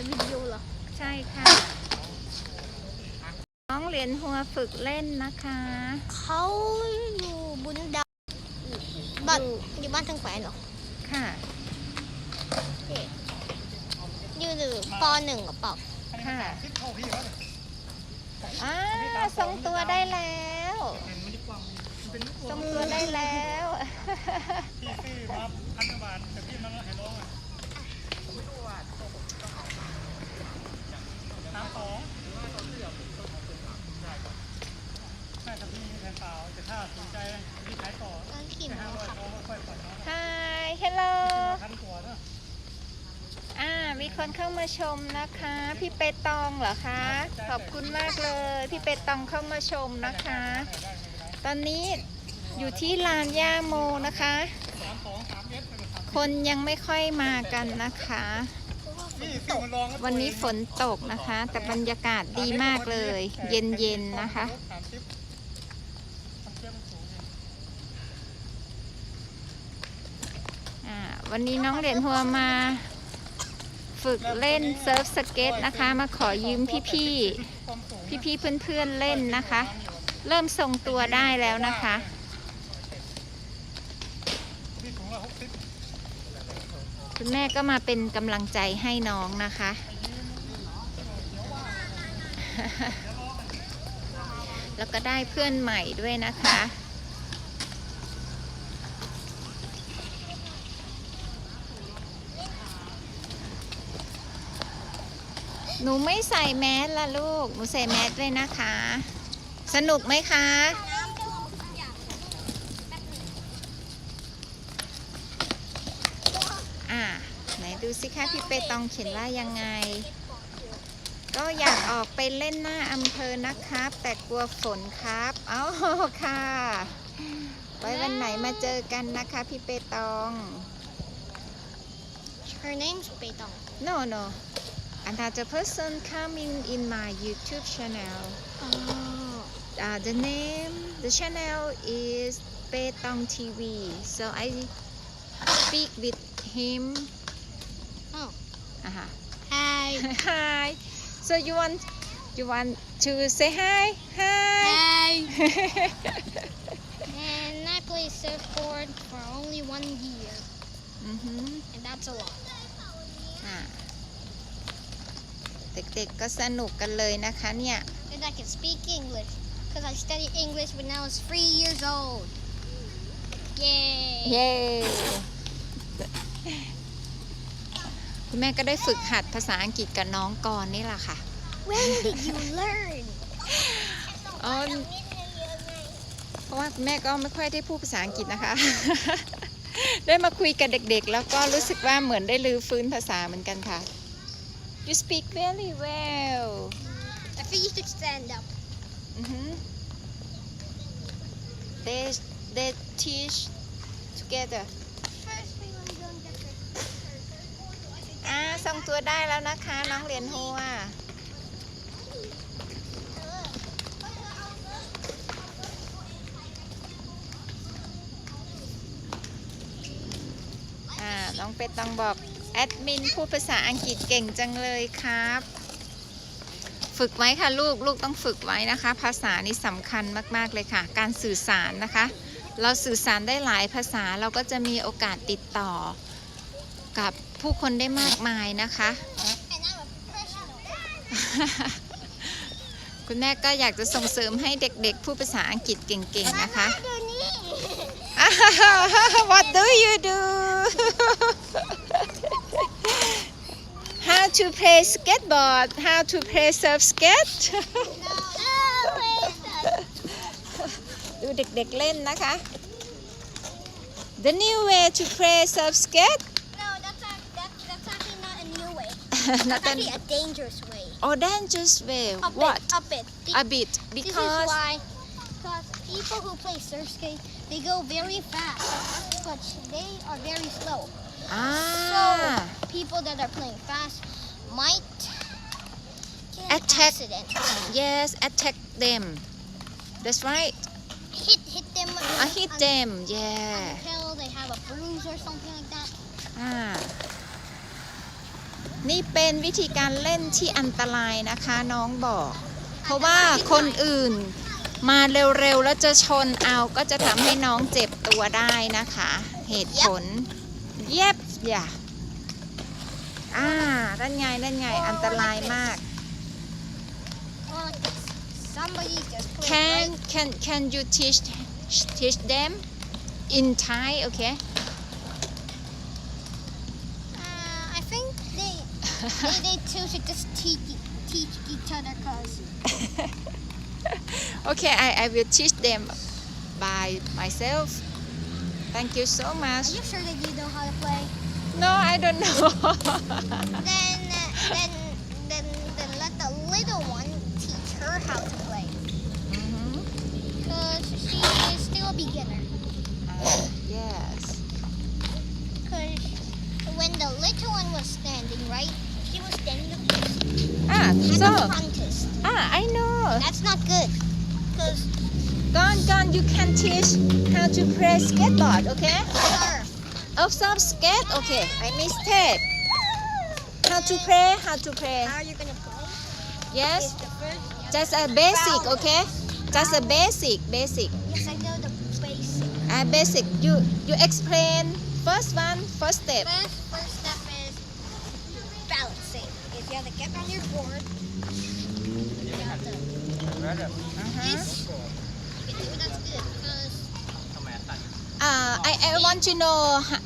ายวิดีโอเหรอ ใช่ค่ะ น้องเหรียญหัวฝึกเล่นนะคะ เขาอยู่บุญดาวบ้านอยู่บ้านทางแขวนเหรอ ค่ะอยู่หรือปหนึ่งกับเปล่าค่ะอ่าทรงตัวได้แล้วทรงตัวได้แล้ว พี่ซื้อมาพันกว่าบาทแต่พี่มันให้ร้องอะ สองห้าตอนที่เราผมสองทำเป็นหลักใช่ครับพี่แทนเปล่าแต่ถ้าสนใจพี่ขายต่อตอนขี่แค่ม้าห้าร้อยขับเขาค่อยผ่อนเนาะ Hi hello พันกว่าเนาะอ่า มีคนเข้ามาชมนะคะ พี่เปตองเหรอคะ ขอบคุณมากเลย พี่เปตองเข้ามาชมนะคะตอนนี้อยู่ที่ลานย่าโมนะคะ สามสองสามเมตรเลยครับคนยังไม่ค่อยมากันนะคะ วันนี้ฝนตกนะคะ แต่บรรยากาศดีมากเลย เย็นๆนะคะสามสิบทำเยบมันสูงอยู่อ่าวันนี้น้องเหรียญหัวมาฝึกเล่นเซิร์ฟสเก็ตนะคะ มาขอยืมพี่ๆ พี่ๆ เพื่อนๆเล่นนะคะ เริ่มทรงตัวได้แล้วนะคะ พี่สูงละหกสิบ คุณแม่ก็มาเป็นกำลังใจให้น้องนะคะ แล้วก็ได้เพื่อนใหม่ด้วยนะคะหนูไม่ใส่แมสละลูก หนูใส่แมสด้วยนะคะ สนุกไหมคะ น้ำท่วมทุกอย่าง อ่า ไหนดู สิคะพี่เปตองเขียนว่ายังไง ก็อยากออกไปเล่นหน้าอำเภอนะครับ แต่กลัวฝนครับอ๋อค่ะ ไว้วันไหนมาเจอกันนะคะพี่เปตอง Her name's เปตอง no no another person coming in my YouTube channel อ๋อ uh, the name the channel is Petong TV so I speak with him Oh. uh-huh. Hi hi so you want you want to say hi hi Hi And I play surfboard for only one year อือหือ and that's a lot อ่าเด็กๆก็สนุกกันเลยนะคะเนี่ย and I can speak English because I studied English when I was three years old Yay เย้ คุณแม่ก็ได้ฝึกหัดภาษาอังกฤษกับน้องก่อนนี่แหละค่ะ When did you learn อ๋อเพราะว่าคุณแม่ก็ไม่ค่อยได้พูดภาษาอังกฤษนะคะ ได้มาคุยกับเด็กๆ แล้วก็รู้สึกว่าเหมือนได้รื้อฟื้นภาษาเหมือนกันค่ะ You speak very well I think you should stand up อือหือ They they teach together First we want to go and get the อ่าส่งตัวได้แล้วนะคะ น้องเหรียญหัวน้องเป็ดต้องบอก แอดมินพูดภาษาอังกฤษเก่งจังเลยครับ ฝึกไว้ค่ะลูกลูกต้องฝึกไว้นะคะ ภาษานี่สำคัญมาก ๆ เลยค่ะ การสื่อสารนะคะ เราสื่อสารได้หลายภาษาเราก็จะมีโอกาสติดต่อกับ ผู้คนได้มากมายนะคะ and I'm a professional คุณแม่ก็อยากจะส่งเสริมให้เด็กๆพูดภาษาอังกฤษเก่งๆนะคะมาดูนี่ What do you do How to play skateboard How to play surf skate ดูเด็กๆเล่นนะคะ The new way to play surf skate Nothing. a dangerous way. Oh, dangerous way. A what? Bit, a bit. Be a bit. Because. This is why. Because people who play surf skate, they go very fast, but they are very slow. Ah. So people that are playing fast might attack. Accident. Yes, attack them. That's right. Hit hit them. I hit them. Yeah. Until they have a bruise or something like that. Ah. นี่เป็นวิธีการเล่นที่อันตรายนะคะน้องบอก เพราะว่าคนอื่นมาเร็วๆแล้วจะชนเอาก็จะทำให้น้องเจ็บตัวได้นะคะ เหตุผล เย็บอย่าอ่าด้านไงด้านไงอันตรายมาก Or like this. Somebody just put can right- can can you teach teach them in Thai okay they two should just teach teach each other cause okay I I will teach them by myself thank you so much are you sure that you know how to play? no I don't know Then uh, then then then let the little one teach her how to play Mhm. cause she is still a beginner. Ah, yes Cause when the little one was standing right, she was standing ah so ah I know That's not good. Cause Gone, gone, you can teach how to play skateboard, okay? sir, Oh, some skate, okay. I mistake. How to play, how to play. how are you gonna play? Yes, first. just a basic, okay? Just a basic, basic. Yes, I know the basic. Uh, basic. You you explain first one, first step. First, first get on your board. You have to Uh-huh. this. You can do that's good because Uh, I, I want to know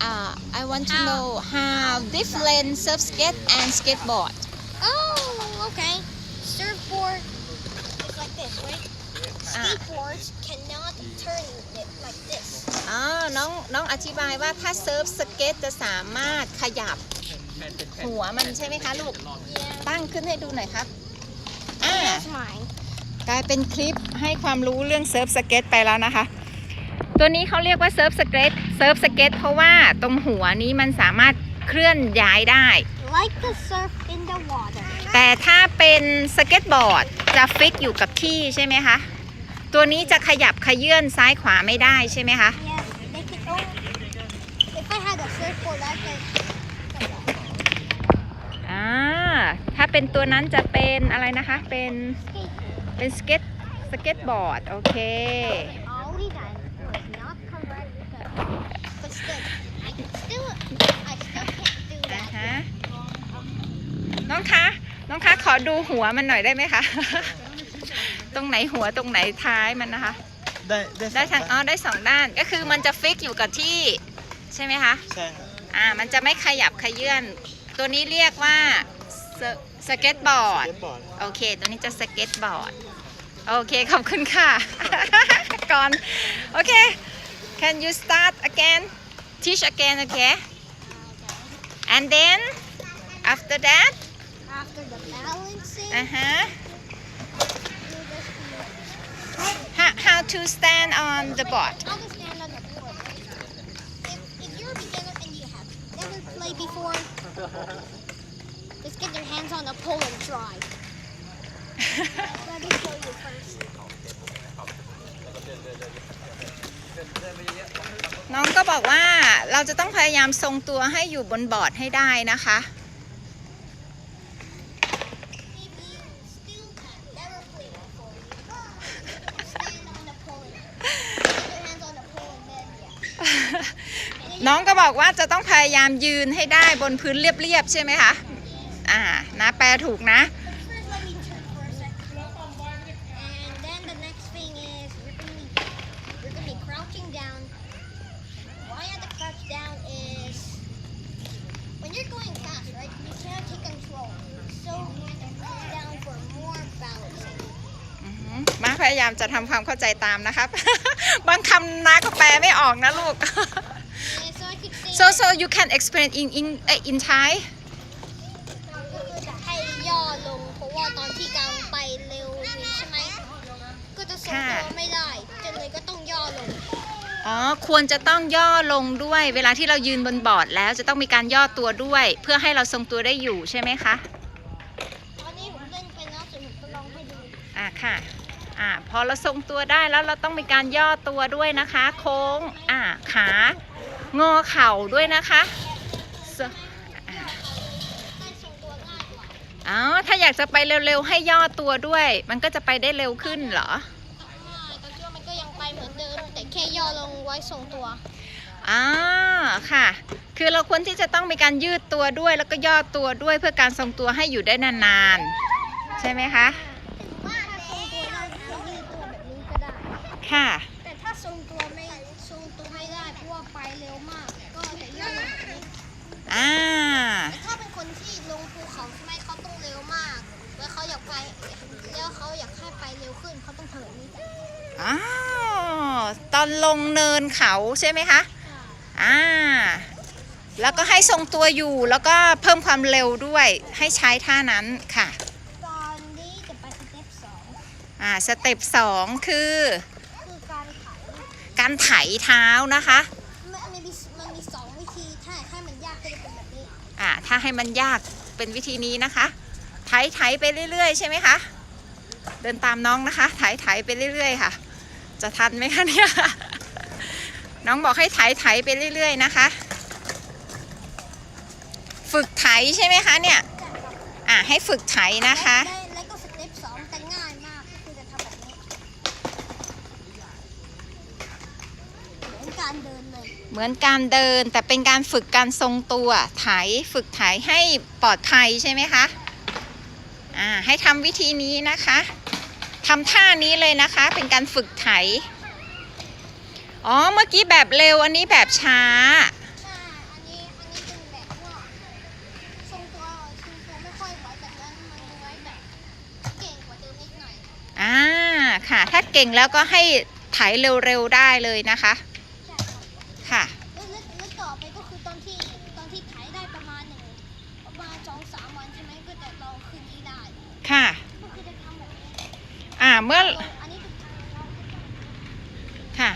uh, I want to How? know how different surf skate and skateboard. oh, okay. Surfboard is like this, right? Ah. Skateboards cannot turn it like this. อ๋อน้องน้องอธิบายว่าถ้าเซิร์ฟสเก็ตจะสามารถขยับหัวมันใช่ไหมคะลูก Yeah. ตั้งขึ้นให้ดูหน่อยครับอ่า That's mine. กลายเป็นคลิปให้ความรู้เรื่องเซิร์ฟสเก็ตไปแล้วนะคะ ตัวนี้เขาเรียกว่าเซิร์ฟสเก็ตเซิร์ฟสเก็ตเพราะว่าตรงหัวนี้มันสามารถเคลื่อนย้ายได้ Like the surf in the water. แต่ถ้าเป็นสเก็ตบอร์ดจะฟิกอยู่กับที่ใช่ไหมคะ ตัวนี้จะขยับขยื่นซ้ายขวาไม่ได้ใช่ไหมคะ Yeah, they can only. If I had a surfboard, I could. อ่า ถ้า เป็นตัวนั้นจะเป็นอะไรนะคะ เป็น Skateboard. เป็นสเก็ต สเก็ตบอร์ด โอเค Only that was not correct, but, but still, I can still, I still can't do อ่า that. ฮะน้องคะ น้องคะ ขอดูหัวมันหน่อยได้ไหมคะ ตรงไหนหัวตรงไหนท้ายมันนะคะ ได้ได้ได้ทั้งอ๋อได้สองด้าน ก็คือมันจะฟิกอยู่กับที่ใช่ไหมคะ ใช่ครับอ่า มันจะไม่ขยับขยื่น ตัวนี้เรียกว่า สสเก็ตบอร์ด สเก็ตบอร์ด โอเค ตัวนี้จะสเก็ตบอร์ด โอเค ขอบคุณค่ะ ก่อน โอเค can you start again teach again okay and then after that After the balancing, uh huh you just how, how to stand on the board How to stand on the board. If, if you're a beginner and you have never played before, just get your hands on the pole and try. Let me show you first. น้องก็บอกว่าเราจะต้องพยายามทรงตัวให้อยู่บนบอร์ดให้ได้นะคะ If you still have never played before, stand on the pole. Get your hands on the pole and then yeah. น้องก็บอกว่าจะต้องพยายามยืนให้ได้บนพื้นเรียบๆใช่ไหมคะ อ่านะแปลถูกนะ First, let me turn for a second. And then the next thing is you're gonna be you're gonna be crouching down. Why you have to crouch down is when you're going fast, right? You can't take control. So you have to crouch down for more balancing. อือหือมาพยายามจะทำความเข้าใจตามนะครับ บางคำนาก็แปลไม่ออกนะลูก And so I could say so so you can explain in in uh, in Thai ก็คือจะให้ย่อลง เพราะว่าตอนที่กำลังไปเร็วนี้ใช่ไหมก็จะทรงตัวไม่ได้จะเลยก็ต้องย่อลง อ๋อ ควรจะต้องย่อลงด้วย เวลาที่เรายืนบนบอร์ดแล้วจะต้องมีการย่อตัวด้วย เพื่อให้เราทรงตัวได้อยู่ใช่ไหมคะตอนนี้ผมเล่นไปแล้วส่วนผมจะลองให้ดูอะค่ะอะพอเราทรงตัวได้แล้วเราต้องมีการย่อตัวด้วยนะคะ โค้งอะขางอเข่าด้วยนะคะ So- ได้ทรงตัวอ๋อถ้าอยากจะไปเร็วๆให้ย่อตัวด้วย มันก็จะไปได้เร็วขึ้นเหรอ เดิมแต่แค่ย่อลงไว้ทรงตัวอ่าค่ะ คือเราควรที่จะต้องมีการยืดตัวด้วยแล้วก็ย่อตัวด้วยเพื่อการทรงตัวให้อยู่ได้นานๆ ใช่ไหมคะว่าถ้าทรงตัวได้ก็ยืดตัวแบบนี้ก็ได้ ค่ะ แต่ถ้าทรงตัวไม่ทรงตัวไม่ได้เพราะว่าไปเร็วมาก ก็จะย่อลงแบบนี้อ่า แต่ถ้าเป็นคนที่ลงภูเขาใช่ไหมเขาต้องเร็วมาก แล้วเขาอยากไปแล้วเขาอยากให้ไปเร็วขึ้นเขาต้องเหินนี่ อ้าวตอนลงเนินเขาใช่ไหมคะอ่าแล้วก็ให้ทรงตัวอยู่แล้วก็เพิ่มความเร็วด้วยให้ใช้ท่านั้นค่ะตอนนี้จะไปสเต็ปสองอ่าสเต็ปสองคือคือการไถการไถเท้านะคะมันมันมีมันมีสองวิธีถ้าให้มันยากก็จะเป็นแบบนี้อ่าถ้าให้มันยากเป็นวิธีนี้นะคะไถไถไปเรื่อยๆ ใช่ไหมคะเดินตามน้องนะคะไถไถไปเรื่อยๆค่ะ จะทันไหมคะเนี่ย น้องบอกให้ไถไถไปเรื่อย ๆ นะคะ ฝึกไถใช่ไหมคะเนี่ย อ่าให้ฝึกไถนะคะและแล้วก็สเต็ปสองแต่ง่ายมากก็คือจะทำแบบนี้เหมือนการเดินเลย เหมือนการเดินแต่เป็นการฝึกการทรงตัวไถฝึกไถให้ปลอดภัยใช่ไหมคะ อ่าให้ทำวิธีนี้นะคะ ทำท่านี้เลยนะคะ เป็นการฝึกไถ อ๋อ เมื่อกี้แบบเร็ว อันนี้แบบช้าใช่อันนี้อันนี้เป็นแบบว่าทรงตัวทรงตัวไม่ค่อยไหวแต่นั้นมันไว้แบบเก่งกว่าเดิมนิดหน่อยอ่า ค่ะ ถ้าเก่งแล้วก็ให้ไถเร็วๆได้เลยนะคะ เมื่อค่ะ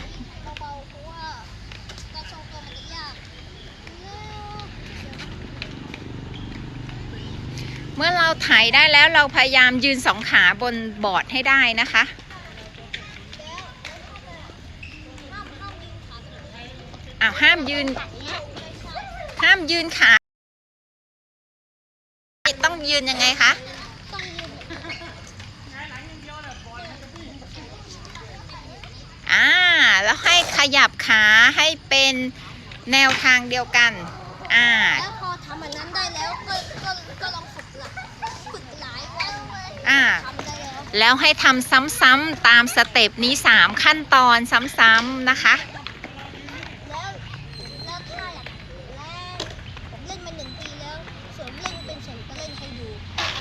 เมื่อเราถ่ายได้แล้วเราพยายามยืนสองขาบนบอร์ดให้ได้นะคะอาห้ามยืน ห้ามยืนขา ต้องยืนยังไงคะ ต้องยืนแบบนี้ อ่า แล้วให้ ขยับขาให้เป็นแนวทางเดียวกัน อ่า แล้วพอทำอันนั้นได้แล้วก็ก็ก็ลองฝึกหลักฝึกหลายวันอ่า ทำได้แล้วแล้วให้ทำซ้ำๆตามสเต็ปนี้ 3 ขั้นตอนซ้ำๆนะคะ แล้วแล้วถ้าอยากแล้วผมเล่นมาหนึ่งปีแล้วส่วนเล่นเป็นส่วนก็เล่นให้ดู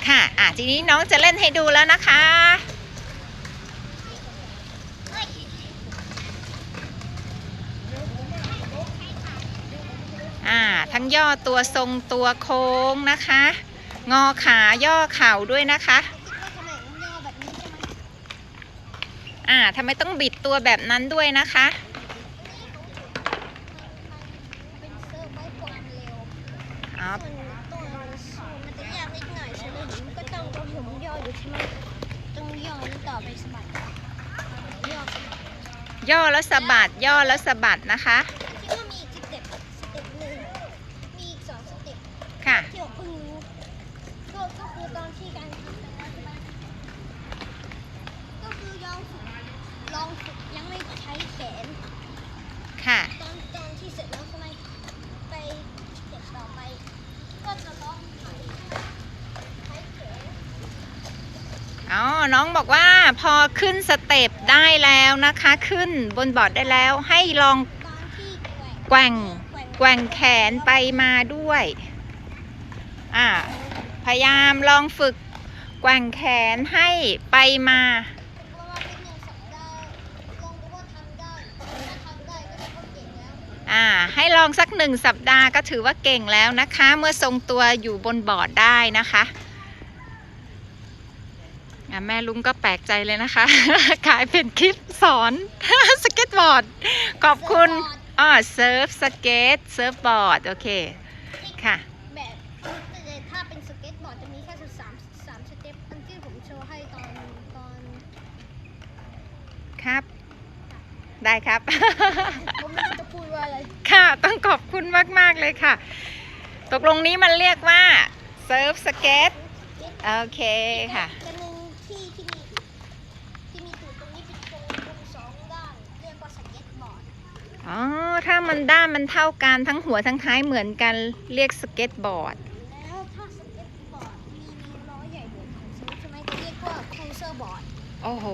ค่ะ อะ ทีนี้น้องจะเล่นให้ดูแล้วนะคะ อ่า ทั้งย่อตัวทรงตัวโค้งนะคะ งอขาย่อเข่าด้วยนะคะอ่าทำไมต้องบิดตัวแบบนั้นด้วยนะคะคร็วอ๋อส่วนตัวมันจะยากนิดหน่อยใช่ไหมก็ต้องต้องผมย่ออยู่ใช่ไหมต้องย่อแล้วต่อไปสบัดย่อสะบัดย่อแล้วสะบัดย่อแล้วสะบัดนะคะ คิดว่ามีอีกสเต็ปสเต็ปหนึ่งมีอีกสองสเต็ป ค่ะ ที่ผมเพิ่งรู้ก็ก็คือตอนที่การทำแต่ละใช่ไหมก็คือลองฝึกลองฝึกยังไม่ใช้แขน ค่ะ ตอนตอนที่เสร็จแล้วใช่ไหมไปสเต็ปต่อไป ก็จะลองไถไถแขน อ๋อ น้องบอกว่าพอขึ้นสเต็ปได้แล้วนะคะ ขึ้นบนบอร์ดได้แล้วให้ลองแกว่งแกว่งแขนไปมาด้วยอ่าพยายามลองฝึกแกว่งแขนให้ไปมาอ่าให้ลองสักหนึ่งสัปดาห์ก็ถือว่าเก่งแล้วนะคะ เมื่อทรงตัวอยู่บนบอร์ดได้นะคะ แม่ลุงก็แปลกใจเลยนะคะกลายเป็นคลิปสอนสเก็ตบอร์ด ขอบคุณอ๋อเซิร์ฟสเก็ตเซิร์ฟบอร์ด โอเค ค่ะ แบบแต่ถ้าเป็นสเก็ตบอร์ดจะมีแค่สามสามสเต็ปอันที่ผมโชว์ให้ตอนตอน ครับ ได้ครับผมไม่รู้จะพูดว่าอะไร ค่ะ ต้องขอบคุณมาก ๆ เลยค่ะ ตกลงนี้มันเรียกว่าเซิร์ฟสเก็ตเก็ตโอเคค่ะ จะหนึ่งที่ที่มีที่มีตูดตรงนี้เป็นตรงตรงสองด้านเรียกว่าสเก็ตบอร์ด อ๋อ ถ้ามันด้านมันเท่ากันทั้งหัวทั้งท้ายเหมือนกันเรียกสเก็ตบอร์ด แล้วถ้าสเก็ตบอร์ดมีมีล้อใหญ่เหมือนของซื้อใช่ไหมจะเรียกว่าครูเซอร์บอร์ด โอ้โห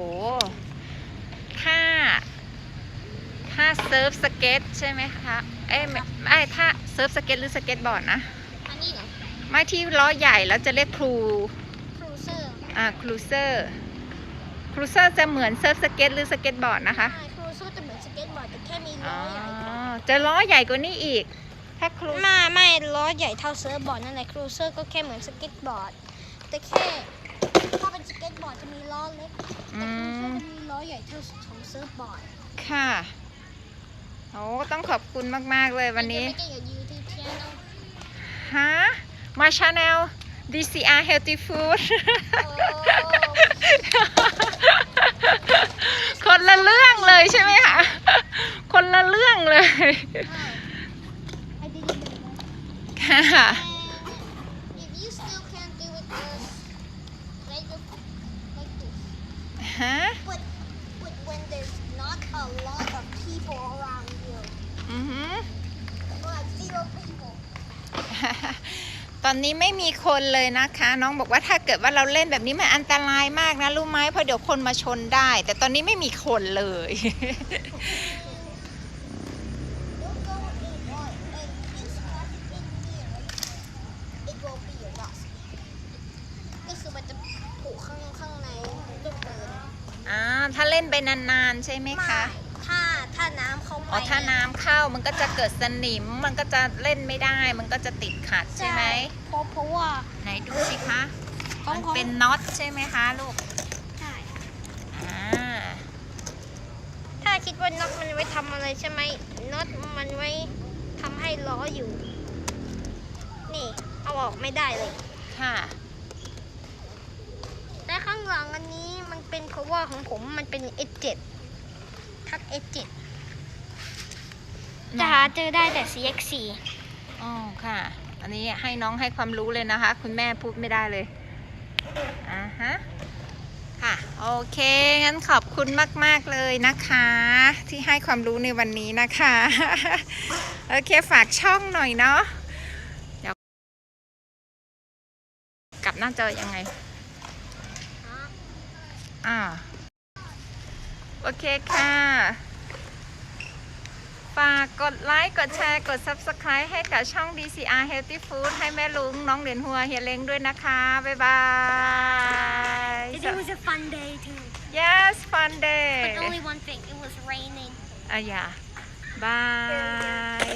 ถ้า ถ้าเซิร์ฟสเก็ตใช่ไหมคะ เอ้ยไม่ไม่ถ้าเซิร์ฟสเก็ตหรือสเก็ตบอร์ดนะ อันนี้เหรอไม่ที่ล้อใหญ่แล้วจะเรียกครูครูเซอร์อ่าครูเซอร์ ครูเซอร์จะเหมือนเซิร์ฟสเก็ตหรือสเก็ตบอร์ดนะคะ ใช่ อ๋ล้ออใหญ่จะล้อใหญ่กว่านี้อีก ถ้าครูไม่ไม่ล้อใหญ่เท่าเซิร์ฟบอร์ดนั่นแหละครูเซอร์ก็แค่เหมือนสเก็ตบอร์ด แต่แค่ถ้าเป็นสเก็ตบอร์ดจะมีล้อเล็กอืแต่ครูเซอมร์จะมีล้อใหญ่เท่าของเซิร์ฟบอร์ดค่ะโอ้ต้องขอบคุณมาก ๆ เลยวันนี้ไม่เก่งกับยูทูบชแนลฮะมาชาแนล DCR Healthy Food คนละเรื่องเลยใช่ไหมคะ คนละเรื่องเลย I didn't know that. ค่ะ And if you still can't do it, just like this, like this. ฮะ But, but when there's not a lot of people around you, อือหือ like zero people. ตอนนี้ไม่มีคนเลยนะคะ น้องบอกว่าถ้าเกิดว่าเราเล่นแบบนี้มันอันตรายมากนะ รู้ไหมเพราะเดี๋ยวคนมาชนได้ แต่ตอนนี้ไม่มีคนเลย Don't go in one. And if you smash it in here, it will be a rust. ก็คือมันจะผุข้างข้างในลูกปืน อ่า ถ้าเล่ นไปนานๆ ใช่ไหมคะ ถ้าถ้าน้ำเข้าอ๋อมาถ้าน้ำเข้ามันก็จะเกิดสนิม มันก็จะเล่นไม่ได้ มันก็จะติดขัดใช่ไหม เพราะเพราะว่าไหนดูสิคะขอมังนของเป็นน็อตใช่ไหมคะลูก ใช่อ่า ถ้าคิดว่าน็อตมันไว้ทำอะไรใช่ไหมน็อตมันไว้ทำให้ล้ออยู่ นี่ เอาออกไม่ได้เลย ค่ะและข้างหลังอันนี้มัน เป็นเพราะว่าของผมมันเป็น S7 ทัก S7 จะหาเจอได้แต่ CX4 อ๋อค่ะ อันนี้ให้น้องให้ความรู้เลยนะคะ คุณแม่พูดไม่ได้เลย อ่าฮะ ค่ะ โอเค งั้นขอบคุณมาก ๆ เลยนะคะ ที่ให้ความรู้ในวันนี้นะคะ โอเค ฝากช่องหน่อยเนาะเดี๋ยวกลับหน้าจอยังไง อ่าโอเคค่ะ ฝากกดไลค์ กดแชร์ กด Subscribe ให้กับช่อง DCR Healthy Food ให้แม่ลุงน้องเหรียญหัวเฮียเล้งด้วยนะคะ บ๊ายบาย It was a fun day too Yes fun day but only one thing it was raining อะอย่าบาย